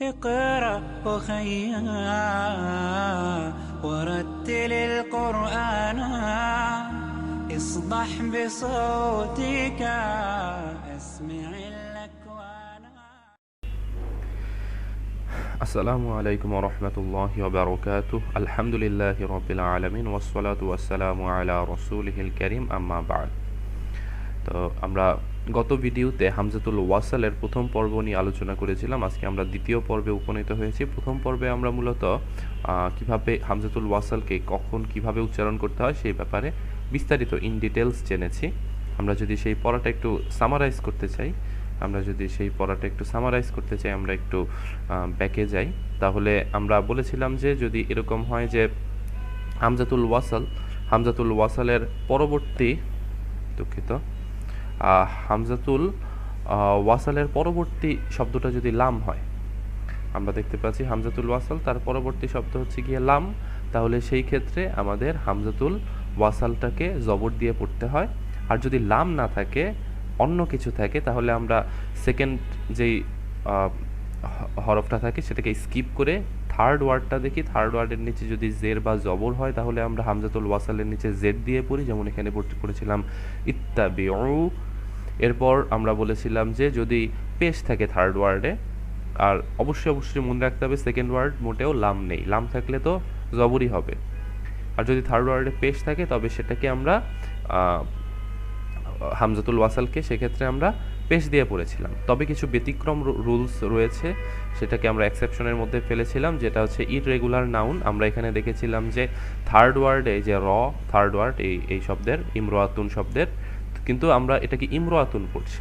اقرأ أخيا ورتل القرآن اصدح بصوتك اسمع الأكوان আসসালামু আলাইকুম রহমতুল্লাহ বারকাত আলহামদুলিল্লাহ রবিল আলমিন ওসলাত ওয়াসালামু আলা রসুলহিল করিম আম্মা বাদ তো আমরা গত ভিডিওতে হামজাতুল ওয়াসালের প্রথম পর্ব নিয়ে আলোচনা করেছিলাম। আজকে আমরা দ্বিতীয় পর্বে উপনীত হয়েছি। প্রথম পর্বে আমরা মূলত কীভাবে হামজাতুল ওয়াসালকে কখন কীভাবে উচ্চারণ করতে হয় সেই ব্যাপারে বিস্তারিত ইন ডিটেলস জেনেছি। আমরা যদি সেই পড়াটা একটু সামারাইজ করতে চাই, আমরা যদি সেই পড়াটা একটু সামারাইজ করতে চাই, আমরা একটু ব্যাকে যাই। তাহলে আমরা বলেছিলাম যে যদি এরকম হয় যে হামজাতুল ওয়াসাল, হামজাতুল ওয়াসালের পরবর্তী, দুঃখিত হামজাতুল ওয়াসালের পরবর্তী শব্দটা যদি লাম হয়, আমরা দেখতে পাচ্ছি হামজাতুল ওয়াসাল, তার পরবর্তী শব্দ হচ্ছে গিয়ে লাম। তাহলে সেই ক্ষেত্রে আমাদের হামজাতুল ওয়াসালটাকে জবর দিয়ে পড়তে হয়। আর যদি লাম না থাকে, অন্য কিছু থাকে, তাহলে আমরা সেকেন্ড যেই হরফটা থাকে, সেটাকে স্কিপ করে থার্ড ওয়ার্ডটা দেখি। থার্ড ওয়ার্ডের নিচে যদি জের বা জবর হয়, তাহলে আমরা হামজাতুল ওয়াসালের নিচে জেড দিয়ে পড়ি। যেমন এখানে পড়তে পড়েছিলাম, ইত্তাবিউ এরপর আমরা বলেছিলাম যে যদি পেশ থাকে থার্ড ওয়ার্ডে আর অবশ্যই অবশ্যই মনে রাখতে হবে সেকেন্ড ওয়ার্ড মোটেও লাম নেই। লাম থাকলে তো জবরই হবে। আর যদি থার্ড ওয়ার্ডে পেশ থাকে, তবে সেটাকে আমরা হামজাতুল ওয়াসালকে সেক্ষেত্রে আমরা পেশ দিয়ে পড়েছিলাম। তবে কিছু ব্যতিক্রম রুলস রয়েছে, সেটাকে আমরা এক্সেপশনের মধ্যে ফেলেছিলাম, যেটা হচ্ছে ইররেগুলার নাউন আমরা এখানে দেখেছিলাম যে থার্ড ওয়ার্ডে যে র থার্ড ওয়ার্ড এই এই শব্দের, ইমরোয়াতুন শব্দের কিন্তু আমরা এটাকে ইমরোয়াতুন পড়ছি।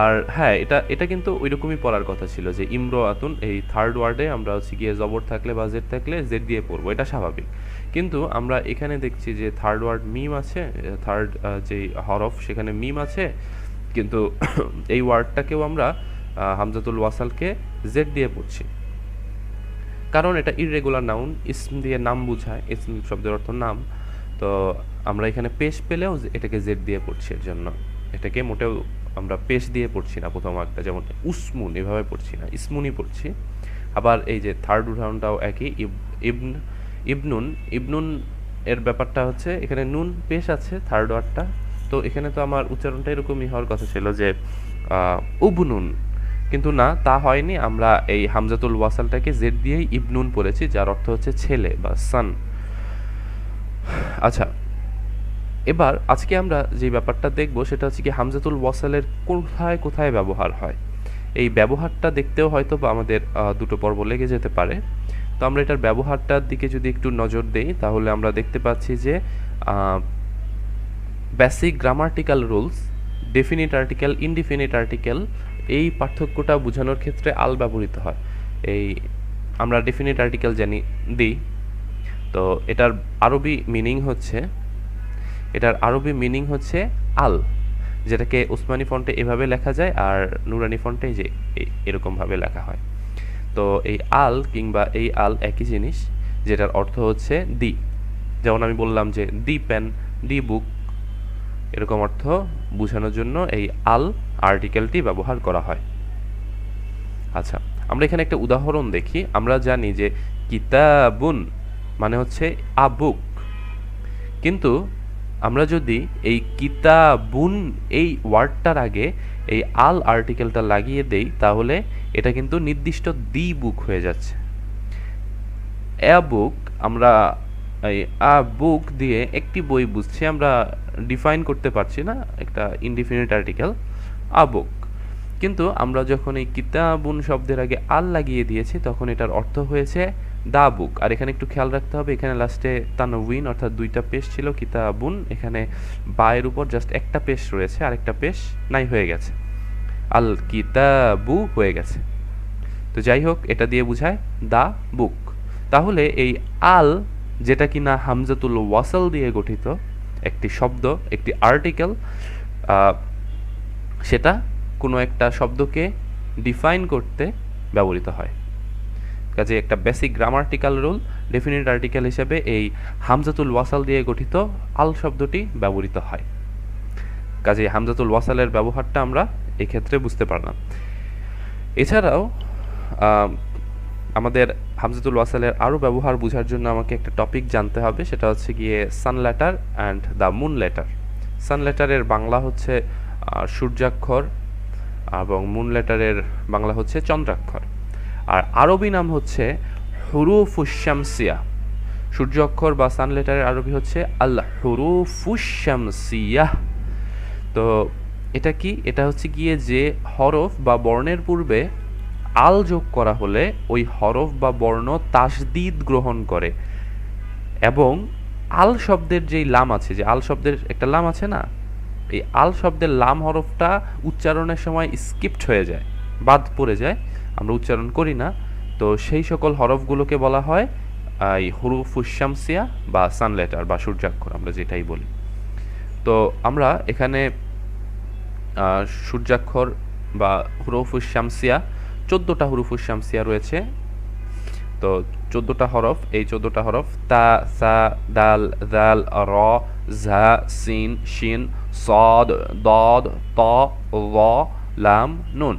আর হ্যাঁ এটা এটা কিন্তু ওই রকমই পড়ার কথা ছিল যে ইমরো আতুন এই থার্ড ওয়ার্ডে আমরা হচ্ছে গিয়ে জবর থাকলে বা জেড থাকলে জেড দিয়ে পড়ব, এটা স্বাভাবিক। কিন্তু আমরা এখানে দেখছি যে থার্ড ওয়ার্ড মিম আছে থার্ড যে হরফ, সেখানে মিম আছে, কিন্তু এই ওয়ার্ডটাকেও আমরা হামজাতুল ওয়াসালকে জেড দিয়ে পড়ছি। কারণ এটা ইররেগুলার নাউন ইসম দিয়ে নাম বোঝায় ইসম শব্দের অর্থ নাম। তো আমরা এখানে পেশ পেলেও এটাকে জেড দিয়ে পড়ছি এর জন্য। এটাকে মোটেও আমরা পেশ দিয়ে পড়ছি না প্রথম একটা যেমন উসমুন এভাবে পড়ছি না, ইসমুনই পড়ছি। আবার এই যে থার্ড উদাহরণটাও একই ইবন, ইবনুন ইবনুন এর ব্যাপারটা হচ্ছে এখানে নুন পেশ আছে থার্ড ওয়ার্ডটা তো এখানে তো আমার উচ্চারণটা এরকমই হওয়ার কথা ছিল যে উবনুন। কিন্তু না, তা হয়নি। আমরা এই হামজাতুল ওয়াসালটাকে জেড দিয়েই ইবনুন পড়েছি, যার অর্থ হচ্ছে ছেলে বা সান আচ্ছা এবার আজকে আমরা যে ব্যাপারটা দেখব সেটা হচ্ছে কি হামজাতুল ওয়াসালের কোথায় কোথায় ব্যবহার হয়। এই ব্যবহারটা দেখতেও হয়তো বা আমাদের দুটো পর্ব লেগে যেতে পারে। তো আমরা এটার ব্যবহারটার দিকে যদি একটু নজর দেই, তাহলে আমরা দেখতে পাচ্ছি যে basic grammatical rules definite article indefinite article এই পার্থক্যটা বোঝানোর ক্ষেত্রে আল ব্যবহৃত হয়। এই আমরা ডেফিনিট আর্টিকেল জানি, দিই। তো এটার আরবি মিনিং হচ্ছে, এটার আরবি মিনিং হচ্ছে আল, যেটাকে উসমানি ফন্টে এভাবে লেখা যায় আর নুরানি ফন্টে যে এরকমভাবে লেখা হয়। তো এই আল কিংবা এই আল একই জিনিস, যেটার অর্থ হচ্ছে দি। যেমন আমি বললাম যে দি পেন, দি বুক, এরকম অর্থ বোঝানোর জন্য এই আল আর্টিকেলটি ব্যবহার করা হয়। আচ্ছা আমরা এখানে একটা উদাহরণ দেখি। আমরা জানি যে কিতাবুন মানে হচ্ছে আ বুক কিন্তু আমরা যদি এই কিতাবুন, এই ওয়ার্ডটার আগে এই আল আর্টিকেলটা লাগিয়ে দেই, তাহলে এটা কিন্তু নির্দিষ্ট দি বুক হয়ে যাচ্ছে। এ বুক আমরা এই আ বুক দিয়ে একটি বই বুঝছি, আমরা ডিফাইন করতে পারছি না, একটা ইনডিফিনিট আর্টিকেল আ বুক কিন্তু আমরা যখন এই কিতাবুন শব্দের আগে আল লাগিয়ে দিয়েছি, তখন এটার অর্থ হয়েছে দা বুক আর এখানে একটু খেয়াল রাখতে হবে, এখানে লাস্টে তানউইন অর্থাৎ দুইটা পেশ ছিল কিতাবুন, এখানে বায়ের উপর জাস্ট একটা পেশ রয়েছে, আরেকটা পেশ নাই হয়ে গেছে। আল কিতাবু হয়ে গেছে। তো যাই হোক, এটা দিয়ে বোঝায় দা বুক তাহলে এই আল, যেটা কিনা হামজাতুল ওয়াসাল দিয়ে গঠিত একটি শব্দ, একটি আর্টিকেল সেটা কোনো একটা শব্দকে ডিফাইন করতে ব্যবহৃত হয়। কাজে একটা basic grammatical rule definite article হিসেবে এই হামজাতুল ওয়াসাল দিয়ে গঠিত আল শব্দটি ব্যবহৃত হয়। কাজে হামজাতুল ওয়াসালের ব্যবহারটা আমরা এক্ষেত্রে বুঝতে পারলাম। এছাড়াও আমাদের হামজাতুল ওয়াসালের আরও ব্যবহার বোঝার জন্য আমাকে একটা টপিক জানতে হবে, সেটা হচ্ছে গিয়ে sun letter and the moon letter sun লেটারের Bangla হচ্ছে সূর্যাক্ষর এবং মুন লেটারের বাংলা হচ্ছে চন্দ্রাক্ষর। আর আরবি নাম হচ্ছে হুরুফুশামসিয়া সূর্য অক্ষর বা সান লেটারের আরবি হচ্ছে আল হুরুফুশামসিয়া তো এটা কি? এটা হচ্ছে গিয়ে যে হরফ বা বর্ণের পূর্বে আল যোগ করা হলে ওই হরফ বা বর্ণ তাসদিদ গ্রহণ করে। এবং আল শব্দের যেই লাম আছে, যে আল শব্দের একটা লাম আছে না? এই আল শব্দের লাম হরফটা উচ্চারণের সময় স্কিপ্ট হয়ে যায়, বাদ পড়ে যায়। আমরা উচ্চারণ করি না। তো সেই সকল হরফগুলোকে বলা হয় এই হুরুফুশামসিয়া বা সানলেটার বা সূর্যাক্ষর, আমরা যেটাই বলি। তো আমরা এখানে সূর্যাক্ষর বা হুরুফুস শামসিয়া, চোদ্দোটা হুরুফুস শামসিয়া রয়েছে। তো চোদ্দোটা হরফ, এই চোদ্দোটা হরফ, তা, সা, দাল দাল র, ঝা, সিন, শিন, সদ, দদ, ত ল লাম, নুন।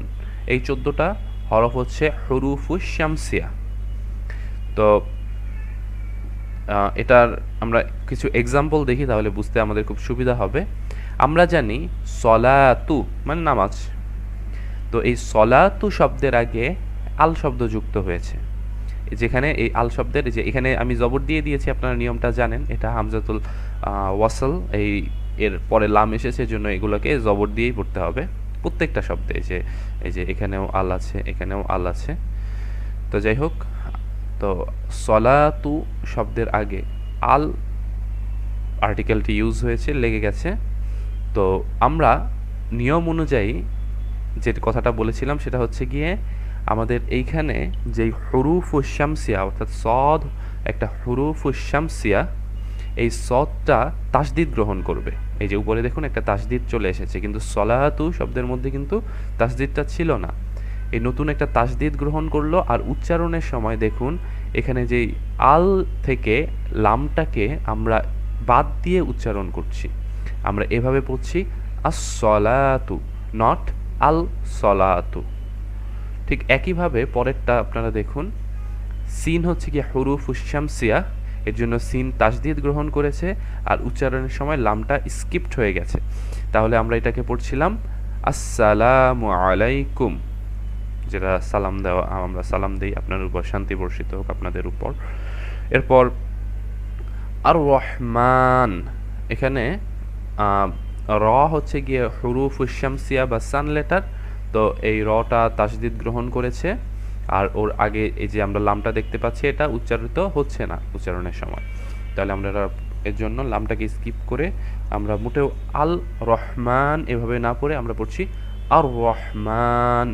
এই চোদ্দোটা হরফ হচ্ছে হরুফু শামসিয়া। তো এটার আমরা কিছু এক্সাম্পল দেখি, তাহলে বুঝতে আমাদের খুব সুবিধা হবে। আমরা জানি সলাতু মানে নামাজ। তো এই সলাতু শব্দের আগে আল শব্দ যুক্ত হয়েছে। যেখানে এই আল শব্দের যে এখানে আমি জবর দিয়ে দিয়েছি, আপনারা নিয়মটা জানেন। এটা হামজাতুল ওয়াসল, এই এর পরে লাম এসেছে জন্য এগুলোকে জবর দিয়েই পড়তে হবে। প্রত্যেকটা শব্দে যে, এই যে এখানেও আল আছে, এখানেও আল আছে। তো যাই হোক, তো সলাতু শব্দের আগে আল আর্টিকেলটি ইউজ হয়েছে, লেগে গেছে। তো আমরা নিয়ম অনুযায়ী যে কথাটা বলেছিলাম সেটা হচ্ছে গিয়ে আমাদের এইখানে যেই হরুফ শামসিয়া, অর্থাৎ সদ, একটা হরুফ শামসিয়া এই সদটা তাসদিদ গ্রহণ করবে। এই যে উপরে দেখুন একটা তাসদিদ চলে এসেছে, কিন্তু সলাহাতু শব্দের মধ্যে কিন্তু তাসদিদটা ছিল না। এই নতুন একটা তাসদিদ গ্রহণ করল, আর উচ্চারণের সময় দেখুন, এখানে যেই আল থেকে লামটাকে আমরা বাদ দিয়ে উচ্চারণ করছি। আমরা এভাবে পড়ছি আস সলাতু নট আল সলাতু ঠিক একইভাবে পরেরটা আপনারা দেখুন, সিন হচ্ছে কি হরুফ উশামসিয়া এর জন্য সিন তাসদিদ গ্রহণ করেছে আর উচ্চারণের সময় লামটা স্কিপ্ট হয়ে গেছে। তাহলে আমরা এটাকে পড়ছিলাম, আসসালামু আলাইকুম যেটা সালাম দেওয়া, আমরা সালাম দিই আপনার উপর, শান্তি বর্ষিত হোক আপনাদের উপর। এরপর আর রহমান এখানে র হচ্ছে গিয়ে হুরুফ শামসিয়া বা সান লেটার, তো এই রটা তাসদিদ গ্রহণ করেছে। আর ওর আগে এই যে আমরা লামটা দেখতে পাচ্ছি, এটা উচ্চারিত হচ্ছে না উচ্চারণের সময়। তাহলে আমরা এর জন্য লামটাকে স্কিপ করে আমরা মোটেও আল রহমান এভাবে না পড়ে আমরা পড়ছি আর রহমান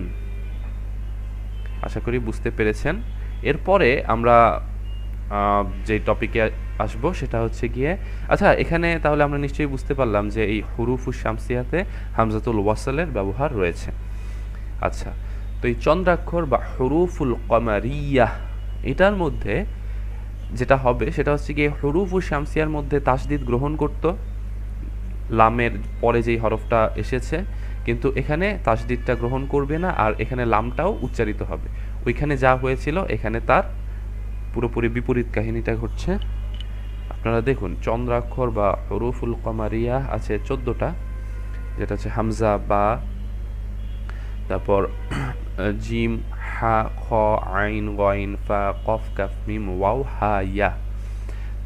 আশা করি বুঝতে পেরেছেন। এরপরে আমরা যে টপিকে আসব সেটা হচ্ছে গিয়ে আচ্ছা এখানে তাহলে আমরা নিশ্চয়ই বুঝতে পারলাম যে এই হুরুফু শামসিয়াতে হামজাতুল ওয়াসালের ব্যবহার রয়েছে। আচ্ছা তো এই চন্দ্রাক্ষর বা হরুফুল কমারিয়া, এটার মধ্যে যেটা হবে সেটা হচ্ছে গিয়ে হরুফু শামসিয়ার মধ্যে তাসদিদ গ্রহণ করত। লামের পরে যেই হরফটা এসেছে, কিন্তু এখানে তাসদিদটা গ্রহণ করবে না আর এখানে লামটাও উচ্চারিত হবে। ওইখানে যা হয়েছিল, এখানে তার পুরোপুরি বিপরীত কাহিনীটা ঘটছে। আপনারা দেখুন, চন্দ্রাক্ষর বা হরুফুল কমারিয়া আছে চোদ্দোটা, যেটা হচ্ছে হামজা বা, তারপর জিম হা খ আইন গইন ফা কফ কাফ মিম ওয়াও হা ইয়া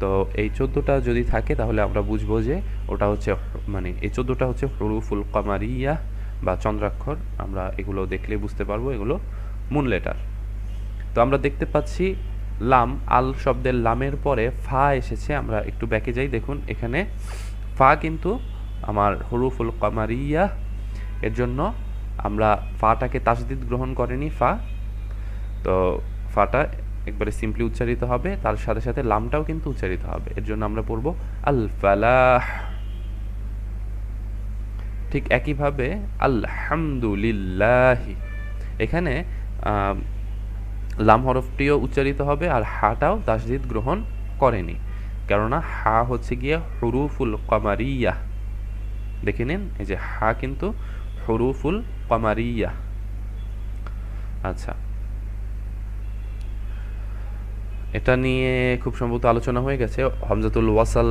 তো এই চোদ্দোটা যদি থাকে, তাহলে আমরা বুঝব যে ওটা হচ্ছে মানে এই চোদ্দোটা হচ্ছে হরুফুল কমারিয়া বা চন্দ্রাক্ষর। আমরা এগুলো দেখলে বুঝতে পারব এগুলো মুন লেটার। তো আমরা দেখতে পাচ্ছি লাম, আল শব্দের লামের পরে ফা এসেছে। আমরা একটু ব্যাকে যাই, দেখুন এখানে। ফা কিন্তু আমার হরুফুল কামারিয়া, এর জন্য আমরা ফাটাকে তাসদিদ গ্রহণ করেনি, ফা। তো ফাটা একবারে সিম্পলি উচ্চারিত হবে, তার সাথে সাথে লামটাও কিন্তু উচ্চারিত হবে। এর জন্য আমরা পড়ব আল ফালাহ ঠিক একইভাবে আলহামদুলিল্লাহি। এখানে লাম হরফটিও উচ্চারিত হবে আর হাটাও তাসদিদ গ্রহণ করেনি। কেননা হা হচ্ছে গিয়ে হরুফুল কমারিয়া। দেখে নিন, এই যে হা কিন্তু হরুফুল কমারিয়া। আচ্ছা। এটা নিয়ে খুব সম্ভবত আলোচনা হয়ে গেছে। হামজাতুল ওয়াসাল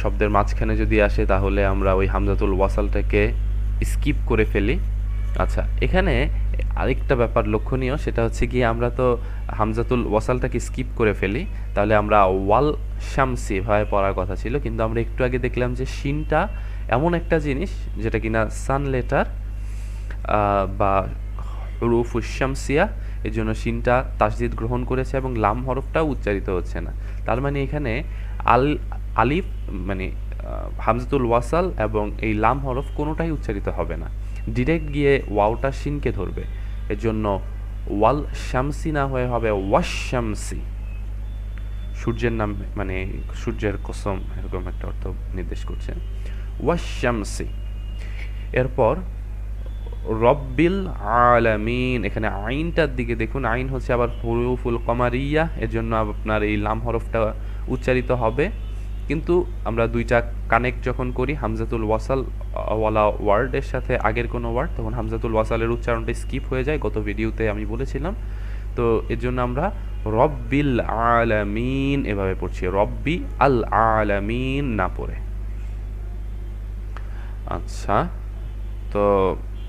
শব্দের মাঝখানে যদি আসে তাহলে আমরা ওই হামজাতুল ওয়াসালটাকে স্কিপ করে ফেলি। আচ্ছা এখানে আরেকটা ব্যাপার লক্ষণীয়, সেটা হচ্ছে কি আমরা তো হামজাতুল ওয়াসালটাকে স্কিপ করে ফেলি, তাহলে আমরা ওয়াল শামসি ভাবে পড়ার কথা ছিল, কিন্তু আমরা একটু আগে দেখলাম যে শিনটা এমন একটা জিনিস যেটা কিনা সান লেটার বা হরুফ উশামসিয়া এর জন্য শিনটা তাসদিদ গ্রহণ করেছে এবং লাম হরফটাও উচ্চারিত হচ্ছে না। তার মানে এখানে আল, আলিফ মানে হামজাতুল ওয়াসাল এবং এই লাম হরফ কোনোটাই উচ্চারিত হবে না। ডিরেক্ট গিয়ে ওয়াওটা শিনকে ধরবে। এর জন্য ওয়াল শামসি না হয়ে হবে ওয়াশামসি সূর্যের নাম মানে সূর্যের কসম এরকম একটা অর্থ নির্দেশ করছে। ওয়াশামসি এরপর রব্বিল আলামিন। এখানে আইনটার দিকে দেখুন, আইন হচ্ছে আবার হুরুফুল কমারিয়া এর জন্য আপনার এই লাম হরফটা উচ্চারিত হবে। কিন্তু আমরা দুইটা কানেক্ট যখন করি, হামজাতুল ওয়াসাল ওয়ালা ওয়ার্ডের সাথে আগের কোনো ওয়ার্ড, তখন হামজাতুল ওয়াসালের উচ্চারণটা স্কিপ হয়ে যায়, গত ভিডিওতে আমি বলেছিলাম। তো এর জন্য আমরা রব্বিল আলামিন এভাবে পড়ছি, রব্বি আল আলামিন না পড়ে। আচ্ছা তো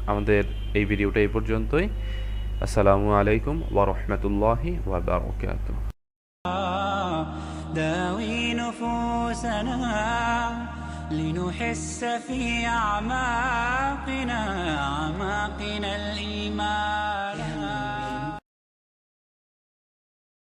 আমাদের এই ভিডিওটা এই পর্যন্তই আসসালামু আলাইকুম ওয়া রাহমাতুল্লাহি ওয়া বারাকাতুহু داوي نفوسنا لنحس في أعماقنا أعماقنا الإيمان